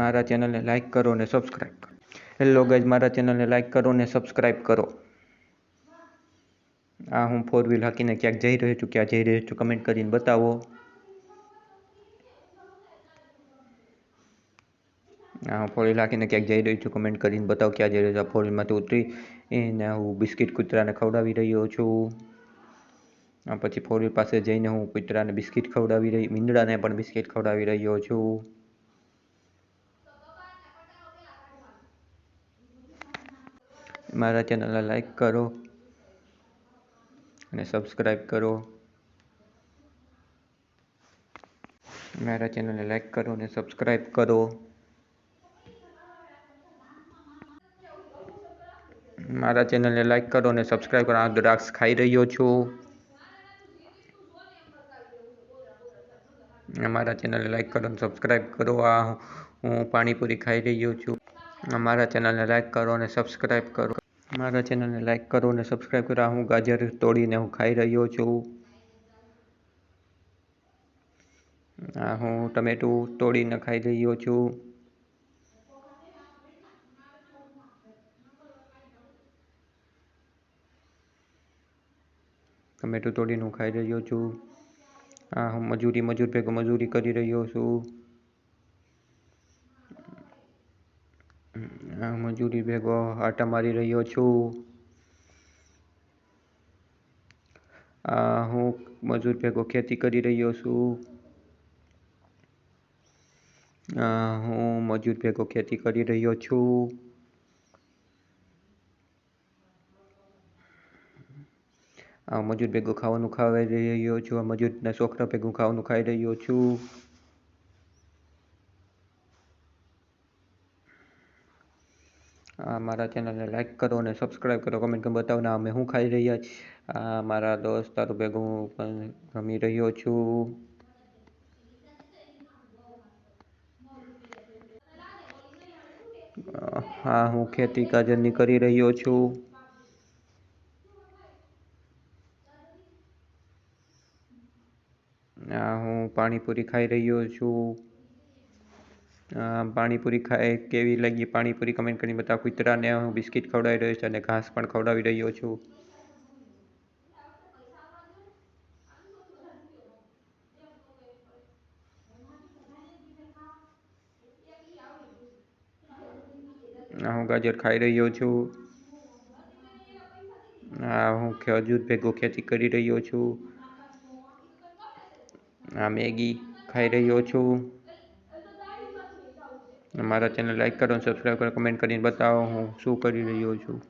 મારા ચેનલને લાઇક કરો અને સબસ્ક્રાઈબ કરો. હેલો ગાઈઝ મારા ચેનલને લાઇક કરો અને સબસ્ક્રાઈબ કરો. આ હું ફોર વ્હીલ હાકીને ક્યાંક જઈ રહ્યો છું, ક્યાં જઈ રહ્યો છું કમેન્ટ કરીને બતાવો. ફોર વ્હીલ હાકીને ક્યાંક જઈ રહ્યો છું કમેન્ટ કરીને બતાવો ક્યાં જઈ રહ્યો છું. ફોર વ્હીલમાંથી ઉતરી એને હું બિસ્કિટ કૂતરાને ખવડાવી રહ્યો છું. પછી ફોર વ્હીલ પાસે જઈને હું કૂતરાને બિસ્કિટ ખવડાવી રહી, મીંદડાને પણ બિસ્કિટ ખવડાવી રહ્યો છું. મારા ચેનલને લાઈક કરો અને સબસ્ક્રાઈબ કરો. મારા ચેનલને લાઈક કરો અને સબસ્ક્રાઈબ કરો. મારા ચેનલને લાઈક કરો અને સબસ્ક્રાઈબ કરો. આ દ્રાક્ષ ખાઈ રહ્યો છું. મારા ચેનલને લાઈક કરો અને સબસ્ક્રાઈબ કરો. આ હું પાણીપુરી ખાઈ રહ્યો છું. મારા ચેનલને લાઈક કરો અને સબસ્ક્રાઈબ કરો. મારા ચેનલને લાઇક કરો અને સબસ્ક્રાઈબ કરો. હું ગાજર તોડીને હું ખાઈ રહ્યો છું. આ હું ટમેટું તોડીને ખાઈ રહ્યો છું. ટમેટું તોડીને હું ખાઈ રહ્યો છું. આ હું મજૂરી, મજૂર ભેગો મજૂરી કરી રહ્યો છું. મજૂરી ભેગો આટા મારી રહ્યો છું. આ હું મજૂર ભેગો ખેતી કરી રહ્યો છું. હું મજૂર ભેગો ખેતી કરી રહ્યો છું. મજૂર ભેગો ખાવાનું ખાઈ રહ્યો છું. મજૂરના છોકરા ભેગું ખાવાનું ખાઈ રહ્યો છું. મારા ચેનલને લાઈક કરો અને સબસ્ક્રાઈબ કરો. કમેન્ટ કરી બતાવો ને અમે શું ખાઈ રહ્યા છીએ. મારા તારું ભેગું પણ રમી રહ્યો છું. હા, હું ખેતી કાજરની કરી રહ્યો છું. હું પાણીપુરી ખાઈ રહ્યો છું. પાણીપુરી ખાઈ કેવી લાગી પાણીપુરી? કમેન્ટ કરીને બતાવો. કૂતરાને હું બિસ્કિટ ખવડાવી રહ્યો છું અને ઘાસ પણ ખવડાવી રહ્યો છું. હું ગાજર ખાઈ રહ્યો છું. આ હું ખજૂર ભેગો ખેતી કરી રહ્યો છું. આ મેગી ખાઈ રહ્યો છું. મારા ચેનલ લાઈક કરો સબસ્ક્રાઈબ કરો કમેન્ટ કરીને બતાવો હું શું કરી રહ્યો છું.